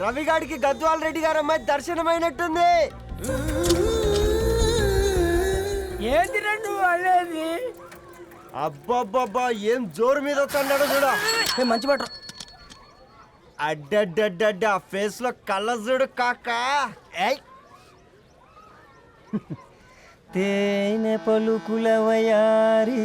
రవిగాడికి గద్వాల్ రెడ్డి గారు అమ్మాయి దర్శనమైనట్టుంది. ఏంటి రెండు అనేది అబ్బబ్బబ్బా ఏం జోరు మీద వస్తున్నాడో చూడు. మంచి బట్ట అడ్డడ్డడ్డడ్డ ఆ ఫేస్లో కళ్ళ చూడు కాకా. ఏయ్. తేనె పలుకుల వయారి.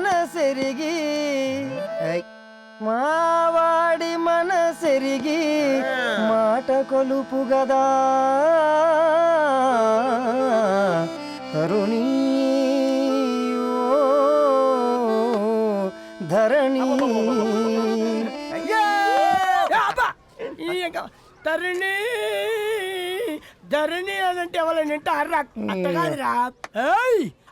మనసెరిగి మావాడి మనసెరిగి మాట కొలుపు గదా తరుణీ ధరణి తరుణి ధరణి అదంటే ఎవరైనా వింటే అర్రా అట్ట కాదురా ఏయ్!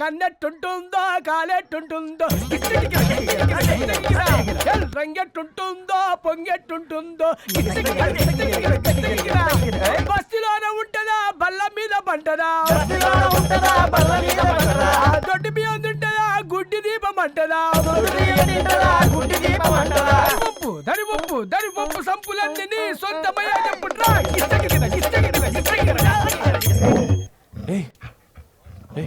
కన్నెట్టుంటుందో కాలెట్టుంటుందో. రంగెట్టుంటుందో పొంగెట్టుంటుందో. బస్సులోనే ఉంటదా బల్ల మీద పంటదా దొడ్డి బియ్యం ఉంటుందా గుడ్డి దీపం అంటదా? ఉప్పు దరి ఉప్పు దరి ఉప్పు సంపులన్నీ సొంతమయ్యా చెప్పుట్రా గిచ్చగిడ గిచ్చగిడ గిచ్చగిడ Hey. ఏయ్.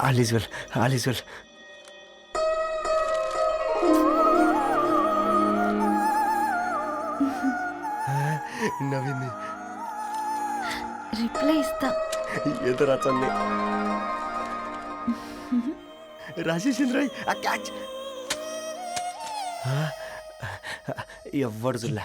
All is well all is well నవ్వింది రిప్లై ఇస్తా ఏదో రచండి రాజేసింద్ర క్యాచ్ ఎవ్వడు జుల్లా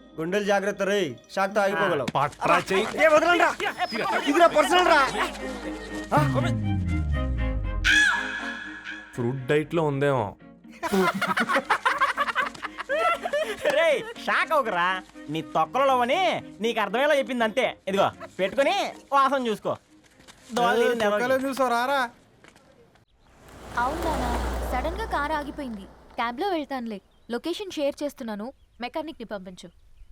గుండెలు జాగ్రత్త రే షాక్తో ఆగిపోగలవు పట్రా చెయ్యి ఏ వదలండి రా. ఇది నా పర్సనల్ రా ఫ్రూట్ డైట్లో ఉందేమో. రే షాక్ అవుకరా నీ తొక్కలలో అని నీకు అర్థమయ్యేలా చెప్పింది అంతే. ఇదిగో పెట్టుకొని వాసన చూసుకో. చూసారా అవునా సడన్గా కార్ ఆగిపోయింది. క్యాబ్లో వెళ్తానులే. లొకేషన్ షేర్ చేస్తున్నాను. మెకానిక్ని పంపించు.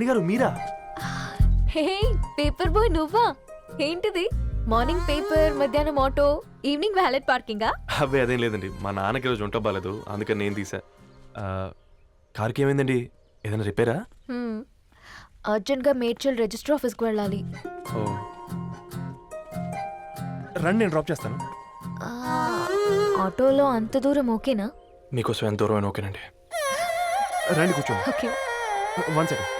Dharani గారు మీరా? హే పేపర్ బాయ్ నువ్వా? ఏంటిది? మార్నింగ్ పేపర్ మధ్యాహ్నం ఆటో ఈవినింగ్ వ్యాలెట్ పార్కింగా? అబ్బే అదేం లేదండి. మా నాన్నకి రోజు ఉంట బాగాలేదు అందుకని నేను తీసా. ఆ, కార్కి ఏమైందండి? ఏదైనా రిపేరా? అర్జెంట్గా మేడ్చల్ రిజిస్టర్ ఆఫీస్కు వెళ్ళాలి. ఓ. రండి నేను డ్రాప్ చేస్తాను. ఆ, ఆటోలో అంత దూరం ఓకేనా? మీకోసం ఎంత దూరం అయినా ఓకేనండి. రండి కూర్చోండి. ఓకే. One second.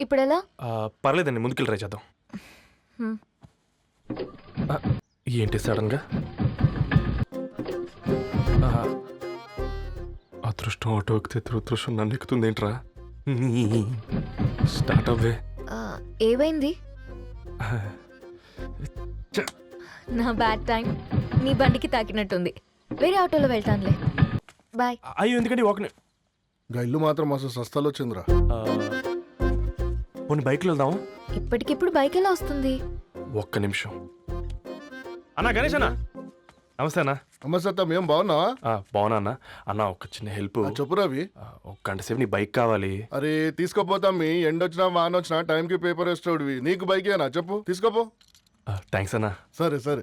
ఇప్పుడు ఎలా ఆ, పర్లేదండి ముందుకెళ్ళి ట్రై చేద్దాం. హ్మ్. ఆ, ఏంటి సడన్గా? ఆ, అదృష్టం ఆటో ఎక్కితే దురదృష్టం నన్ను ఎక్కుతుంది ఏంట్రా? స్టార్ట్ అవ్వే. ఆ, ఏమైంది? నా బ్యాడ్ టైం నీ బండికి తాకినట్టుంది. వేరే ఆటోలో వెళ్తానులే. బాయ్. అయ్యో ఎందుకంటే ఒక గా ఇల్లు మాత్రం అసలు సస్తాలో వచ్చిందిరా. కొన్ని బైక్లో వెళ్దాం ఇప్పటికిప్పుడు బైక్ ఎలా వస్తుంది? ఒక్క నిమిషం. అన్నా గణేష్ అన్న. నమస్తే అన్న. అమ్మ సత్తం ఏం బాగున్నావా? ఆ, బాగున్నా అన్న. అన్న ఒక చిన్న హెల్ప్. చెప్పు రవి. ఒక గంట సేపు నీ బైక్ కావాలి. అరే తీసుకోపోతాం మీ. ఎండొచ్చినా వాన వచ్చినా టైంకి పేపర్ వేస్తాడువి నీకు బైకేనా? చెప్పు తీసుకోపో. థ్యాంక్స్ అన్న. సరే సరే.